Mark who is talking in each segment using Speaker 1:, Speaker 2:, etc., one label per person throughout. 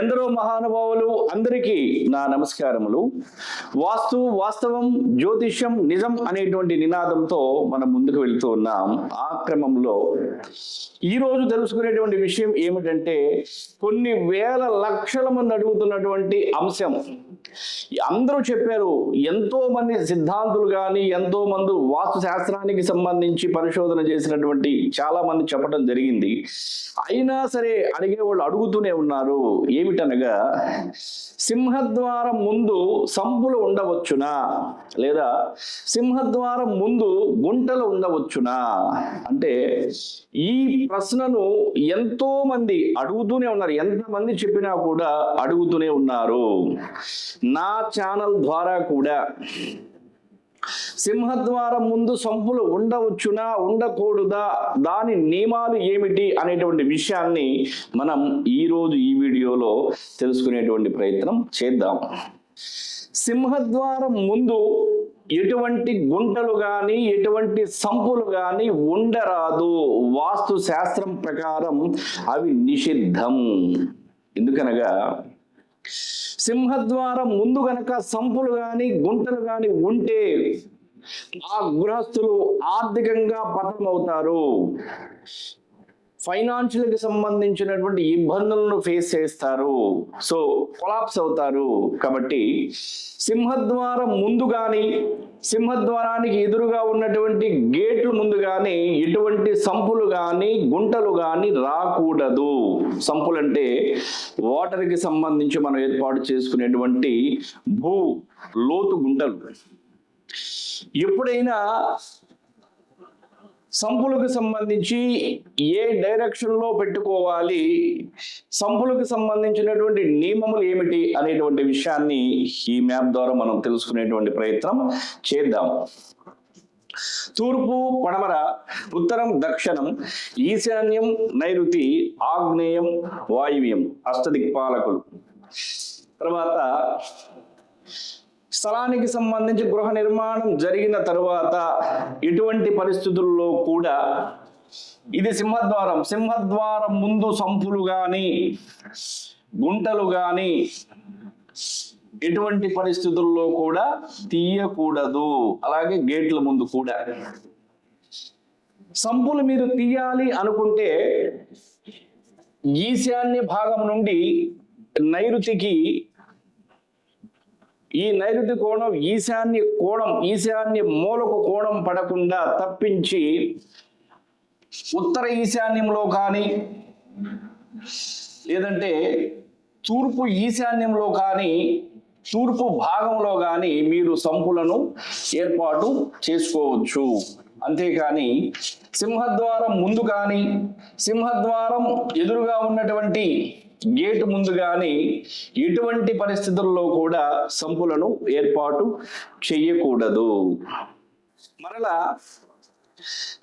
Speaker 1: ఎందరో మహానుభావులు అందరికీ నా నమస్కారములు. వాస్తు వాస్తవం జ్యోతిష్యం నిజం అనేటువంటి నినాదంతో మనం ముందుకు వెళుతూ ఉన్నాం ఆ క్రమంలో. ఈ రోజు తెలుసుకునేటువంటి విషయం ఏమిటంటే కొన్ని వేల లక్షల మంది అడుగుతున్నటువంటి అంశం. అందరూ చెప్పారు ఎంతో మంది సిద్ధాంతులు కానీ ఎంతో మంది వాస్తు శాస్త్రానికి సంబంధించి పరిశోధన చేసినటువంటి చాలా మంది చెప్పడం జరిగింది. అయినా సరే అడిగే వాళ్ళు అడుగుతూనే ఉన్నారు. ఏమిటనగా సింహద్వారం ముందు సంపులు ఉండవచ్చునా? లేదా సింహద్వారం ముందు గుంటలు ఉండవచ్చునా? అంటే ఈ ప్రశ్నను ఎంతో మంది అడుగుతూనే ఉన్నారు. ఎంతమంది చెప్పినా కూడా అడుగుతూనే ఉన్నారు. నా ఛానల్ ద్వారా కూడా. సింహద్వారం ముందు సంపులు ఉండవచ్చునా ఉండకూడదా? దాని నియమాలు ఏమిటి? అనేటువంటి విషయాన్ని మనం ఈరోజు ఈ వీడియోలో తెలుసుకునేటువంటి ప్రయత్నం చేద్దాం. సింహద్వారం ముందు ఎటువంటి గుంటలు కానీ ఎటువంటి సంపులు కానీ ఉండరాదు. వాస్తు శాస్త్రం ప్రకారం అవి నిషిద్ధం. ఎందుకనగా సింహద్వారం ముందు గనక సంపులు కానీ గుంటలు కానీ ఉంటే ఆ గృహస్థులు ఆర్థికంగా పతనమవుతారు ఫైనాన్షియల్కి సంబంధించినటువంటి ఇబ్బందులను ఫేస్ చేస్తారు. సో కొలాప్స్ అవుతారు. కాబట్టి సింహద్వారం ముందు కానీ సింహద్వారానికి ఎదురుగా ఉన్నటువంటి గేట్లు ముందు కానీ ఎటువంటి సంపులు కానీ గుంటలు కానీ రాకూడదు. సంపులు అంటే వాటర్కి సంబంధించి మనం ఏర్పాటు చేసుకునేటువంటి భూ లోతు గుంటలు. ఎప్పుడైనా సంపులకు సంబంధించి ఏ డైరెక్షన్లో పెట్టుకోవాలి? సంపులకు సంబంధించినటువంటి నియమములు ఏమిటి? అనేటువంటి విషయాన్ని ఈ మ్యాప్ ద్వారా మనం తెలుసుకునేటువంటి ప్రయత్నం చేద్దాం. తూర్పు పడమర ఉత్తరం దక్షిణం ఈశాన్యం నైరుతి ఆగ్నేయం వాయువ్యం అష్టదిక్పాలకులు. తర్వాత స్థలానికి సంబంధించి గృహ నిర్మాణం జరిగిన తరువాత ఎటువంటి పరిస్థితుల్లో కూడా ఇది సింహద్వారం. సింహద్వారం ముందు సంపులు కానీ గుంటలు కానీ ఎటువంటి పరిస్థితుల్లో కూడా తీయకూడదు. అలాగే గేట్ల ముందు కూడా. సంపులు మీరు తీయాలి అనుకుంటే ఈశాన్య భాగం నుండి నైరుతికి ఈ నైరుతి కోణం ఈశాన్య కోణం ఈశాన్య మూలకు కోణం పడకుండా తప్పించి ఉత్తర ఈశాన్యంలో కానీ లేదంటే తూర్పు ఈశాన్యంలో కానీ తూర్పు భాగంలో కానీ మీరు సంపులను ఏర్పాటు చేసుకోవచ్చు. అంతేకాని సింహద్వారం ముందు కానీ సింహద్వారం ఎదురుగా ఉన్నటువంటి గేటు ముందు కానీ ఎటువంటి పరిస్థితుల్లో కూడా సంపులను ఏర్పాటు చేయకూడదు మరలా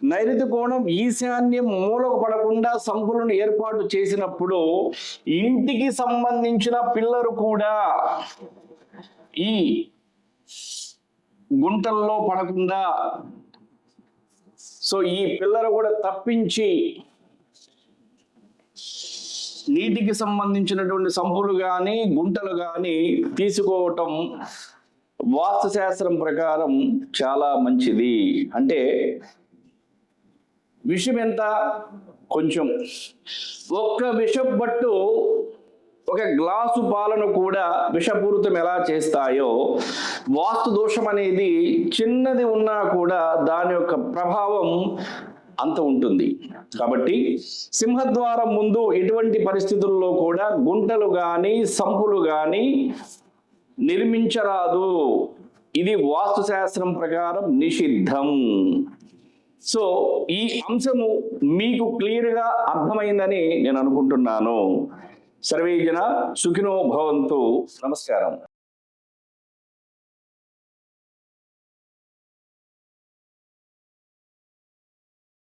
Speaker 1: నైరుతి కోణం ఈశాన్యం మూలకు పడకుండా సంపులను ఏర్పాటు చేసినప్పుడు ఇంటికి సంబంధించిన పిల్లలు కూడా ఈ గుంటల్లో పడకుండా సో ఈ పిల్లలు కూడా తప్పించి నీటికి సంబంధించినటువంటి సంపులు కానీ గుంటలు కానీ తీసుకోవటం వాస్తుశాస్త్రం ప్రకారం చాలా మంచిది. అంటే విషం ఎంత? కొంచెం. ఒక్క విషం బట్టు ఒక గ్లాసు పాలను కూడా విషపూరితం ఎలా చేస్తాయో వాస్తు దోషం అనేది చిన్నది ఉన్నా కూడా దాని యొక్క ప్రభావం అంత ఉంటుంది. కాబట్టి సింహద్వారం ముందు ఎటువంటి పరిస్థితుల్లో కూడా గుంటలు కానీ సంపులు కానీ నిర్మించరాదు. ఇది వాస్తుశాస్త్రం ప్రకారం నిషిద్ధం. సో ఈ అంశము మీకు క్లియర్గా అర్థమైందని నేను అనుకుంటున్నాను. సర్వేజన సుఖినో భవంతు. నమస్కారం.